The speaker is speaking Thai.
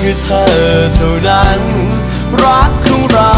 คือเธอเท่านั้น รักของเรา